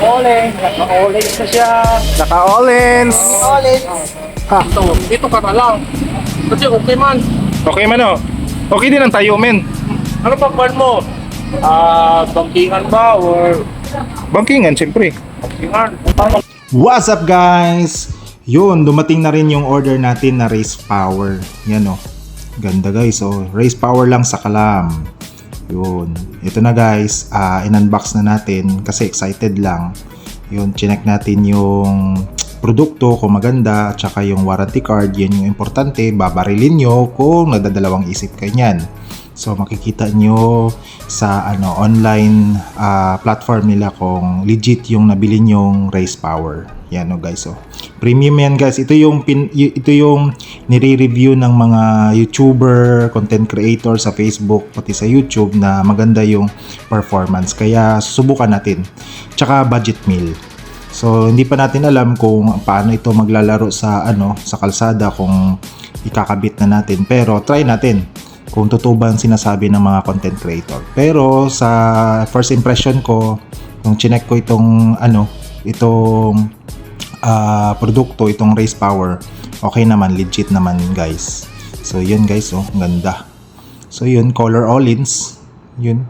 Ole, naka-orange na siya. Naka-all-ins. Ha, Ito, ito ka na lang. Kasi okay man. okay man oh. Okay din ang tayo, men. Ano pa plan mo? Ah, bangkingan ba or Bangkingan, siyempre. bangkingan? What's up guys? Yun, dumating na rin yung order natin na race power. Yan o. Ganda guys. Oh, race power lang sa kalam. Yun. Ito na guys. ah in-unbox na natin kasi excited lang. Yun, chinek natin yung produkto kung maganda at saka yung warranty card. Yan yung importante. Babarilin nyo kung nadadalawang isip kayo niyan. So makikita nyo sa ano online ah, platform nila kung legit yung nabili nyong race power. Yan o guys oh. Premium yan guys. Ito yung pin, ito yung nire-review ng mga YouTuber, content creator sa Facebook pati sa YouTube na maganda yung performance. Kaya subukan natin. Tsaka budget meal. So hindi pa natin alam kung paano ito maglalaro sa ano sa kalsada kung ikakabit na natin pero try natin kung totoo ba ang sinasabi ng mga content creator. Pero sa first impression ko nung chinek ko itong ano itong ah, produkto itong race power okay naman legit naman guys. So yun guys oh ganda. So yun color all-ins yun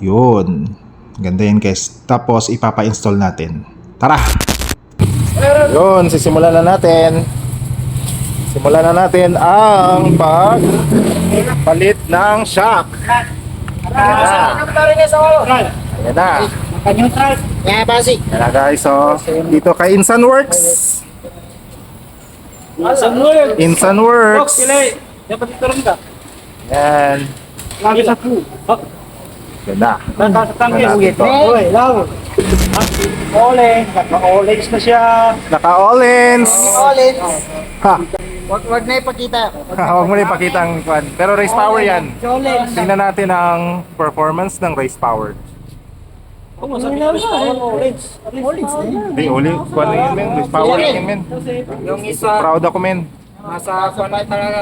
yun ganda yan guys. Tapos ipapa-install natin. Tara! Yun, sisimulan na natin. Simulan na natin ang pag palit ng shock. Ayan na. Yeah, basi. Ayan na guys, so dito kay Insan Works. Mo yun? Insan Works. Dapat ito rin ka. Ayan. Lagi sa crew. Ganda. Ito. Oy, lang. Ole, naka-orange na siya. Naka-all-ins. Ha, Wag, wag na ipakita. huwag mo na ipakita ang kwan. Pero race power yan. Tingnan natin ang performance ng race power. Oo, sabi ko, orange. Orange na yan. Hindi, uli. Kwan na yun, men. Power yun, men. Yung isa, Proud ako, men. nasa na talaga.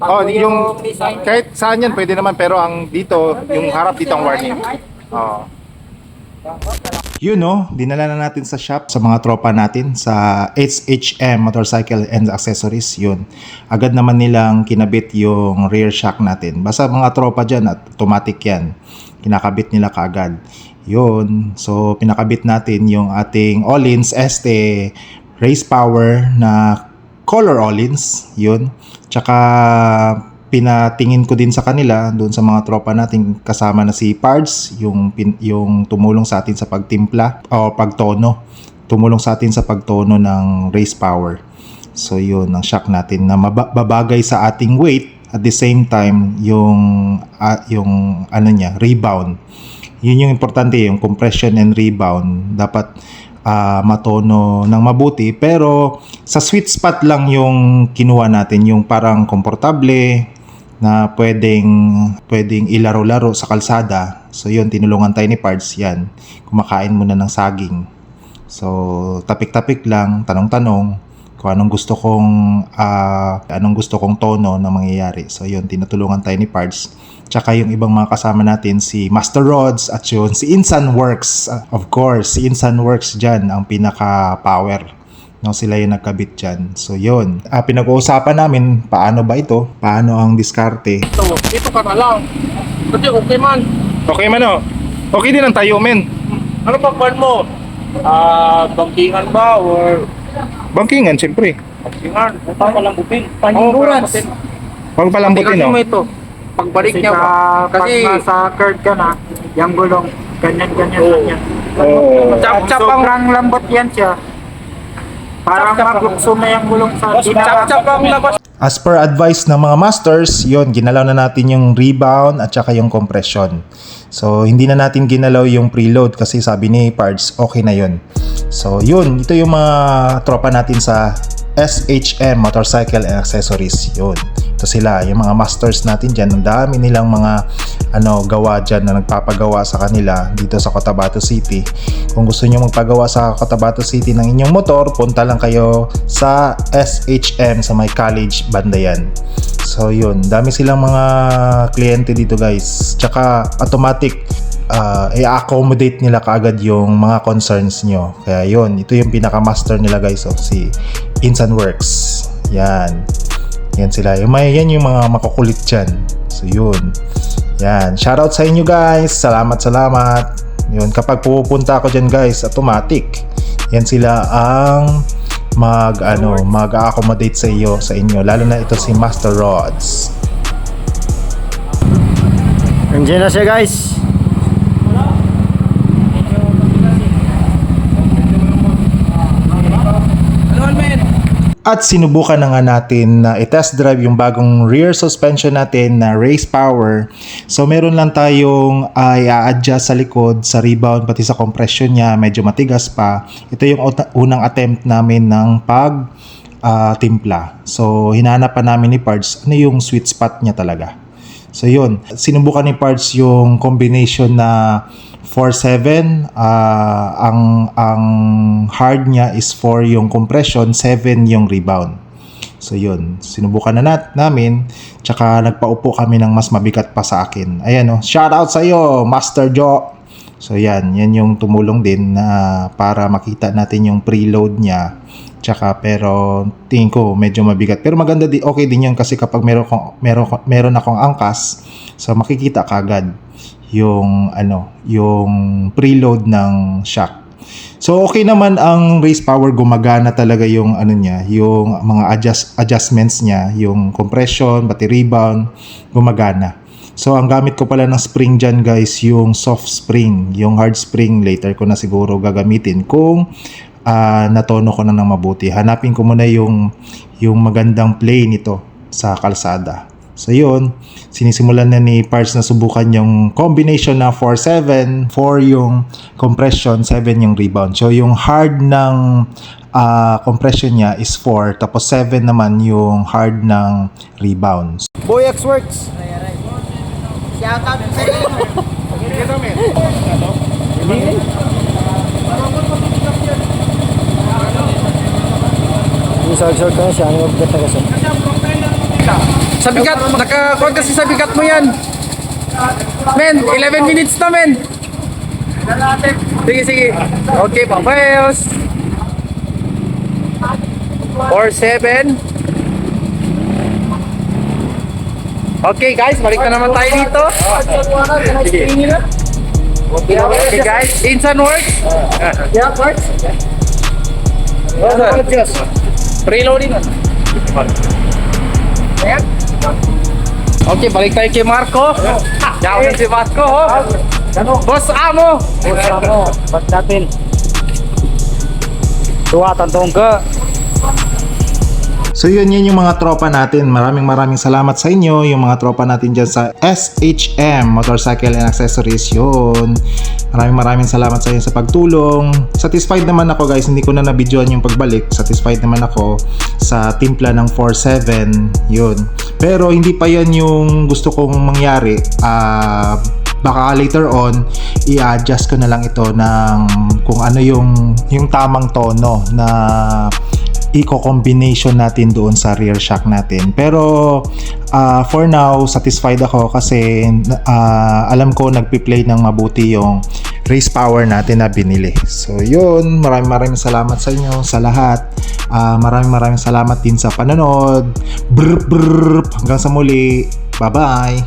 Oh, yung kahit saan yan pwede naman pero ang dito, yung harap dito ang warning. Oh. Yun no, dinala na natin sa shop sa mga tropa natin sa HHM Motorcycle and Accessories yun. Agad naman nilang kinabit yung rear shock natin. Basta mga tropa dyan at automatic yan. Kinakabit nila kaagad. Yun. So pinakabit natin yung ating Olins ST Race Power na color Olins. Yun. Tsaka pinatingin ko din sa kanila doon sa mga tropa natin kasama na si Pards yung pin, yung tumulong sa atin sa pagtimpla o pagtono tumulong sa atin sa pagtono ng race power so yun ang shock natin na maba- babagay sa ating weight at the same time yung ah, yung ano niya rebound yun yung importante yung compression and rebound. Dapat ah, matono ng mabuti. Pero sa sweet spot lang yung kinuha natin yung parang komportable na pwedeng pwedeng ilaro-laro sa kalsada. So yun tinulungan tayo ni Pards yan. Kumakain muna ng saging. So tapik-tapik lang tanong-tanong kung anong gusto kong ah, anong gusto kong tono na mangyayari so yun tinutulungan tayo ni Pards Tsaka yung ibang mga kasama natin, si Master Rods at yun, si Insan Works. Uh, of course, si Insan Works dyan ang pinaka-power. No, sila yung nagkabit dyan. So yun. Ah, pinag-uusapan namin, paano ba ito? Paano ang diskarte? Ito, ito ka na lang. Kasi okay man. Okay man oh. Okay din ang tayo, men. Ano pa plan mo? Ah, bangkingan ba or Bangkingan, siyempre. bangkingan? Punta pa lang butin. Panigurans. Huwag palambutin oh. ito. Pagbalik Kasi niya ka, Kasi pag nasa curd ka na, yung gulong, ganyan-ganyan lang yan. Oh. Chap- chap ang- Sobrang lambot yan siya. Parang Chap-chap ang- maglukso na yung gulong sa chap-chap ang labas. As per advice ng mga masters, yon ginalaw na natin yung rebound at saka yung compression. So, hindi na natin ginalaw yung preload kasi sabi ni Parts, okay na yon. So, yun. Ito yung mga tropa natin sa SHM Motorcycle and Accessories. Yun. Ito sila, yung mga masters natin dyan. Ang dami nilang mga ano, gawa dyan na nagpapagawa sa kanila dito sa Cotabato City. Kung gusto nyo magpagawa sa Cotabato City ng inyong motor, punta lang kayo sa SHM sa may college Bandayan. So yun, dami silang mga kliyente dito guys. Tsaka automatic ah, i-accommodate nila kaagad yung mga concerns nyo. Kaya yun, ito yung pinaka-master nila guys, oh, si Insan Works. Yan. Yan sila. Yung, may, yan yung mga makukulit dyan. So yun. Yan. Shoutout sa inyo guys. Salamat, salamat. Yun. Kapag pupunta ako dyan guys, automatic. Yan sila ang mag ano mag-accommodate sa iyo sa inyo lalo na ito si Master Rods Nandiyan na siya guys. At sinubukan na nga natin na i-test drive yung bagong rear suspension natin na race power. So meron lang tayong uh, i-adjust sa likod, sa rebound, pati sa compression niya. Medyo matigas pa. Ito yung una- unang attempt namin ng pag ah, timpla. So hinanap pa namin ni Parts ano yung sweet spot niya talaga. So yun, sinubukan ni Parts yung combination na 4-7, ah, ang, ang hard niya is 4 yung compression, 7 yung rebound. So yun, sinubukan na nat namin, tsaka nagpaupo kami ng mas mabigat pa sa akin. Ayan oh, shout out sa iyo, Master Joe. So yan, yan yung tumulong din na para makita natin yung preload niya. Tsaka pero tingin ko medyo mabigat. Pero maganda di okay din yun kasi kapag meron kong meron meron akong angkas, so makikita kagad yung ano, yung preload ng shock. So okay naman ang race power gumagana talaga yung ano niya, yung mga adjust adjustments niya, yung compression, pati rebound gumagana. So ang gamit ko pala ng spring dyan guys, yung soft spring, yung hard spring later ko na siguro gagamitin kung ah, natono ko na ng mabuti. Hanapin ko muna yung yung magandang play nito sa kalsada. So yun, sinisimulan na ni Parts na subukan yung combination na 4-7, 4 yung compression, 7 yung rebound. So yung hard ng ah, compression niya is 4, tapos 7 naman yung hard ng rebound. Boy X Works. Shoutout sa ka na siya. Ano magbigat na kasi? Sa bigat, nakakuha kasi sa bigat mo yan. Men, 11 minutes na men. Sige, sige. Okay, papayos. 4, 7. Okay guys, balik na naman tayo dito. Sige. Okay guys, Insan works. Yeah, works. Preloading na. Ayan. Okay, balik tayo kay Marco. Yan si Marco. Oh. Boss Amo. Pusa mo. Ba't natin? Tuwatan tong ka. So yun, yun yung mga tropa natin. Maraming maraming salamat sa inyo, yung mga tropa natin dyan sa SHM Motorcycle and Accessories. Yun. Maraming maraming salamat sa inyo sa pagtulong. Satisfied naman ako guys, hindi ko na nabidyoan yung pagbalik. Satisfied naman ako sa timpla ng 4.7. Yun. Pero hindi pa yan yung gusto kong mangyari. Ah... baka later on i-adjust ko na lang ito ng kung ano yung yung tamang tono na i-combination natin doon sa rear shock natin. Pero ah, for now, satisfied ako kasi ah, alam ko nagpi-play ng mabuti yung race power natin na binili. So yun, maraming maraming salamat sa inyo sa lahat. Ah, maraming maraming salamat din sa panonood. Brr, brr, hanggang sa muli. Bye-bye!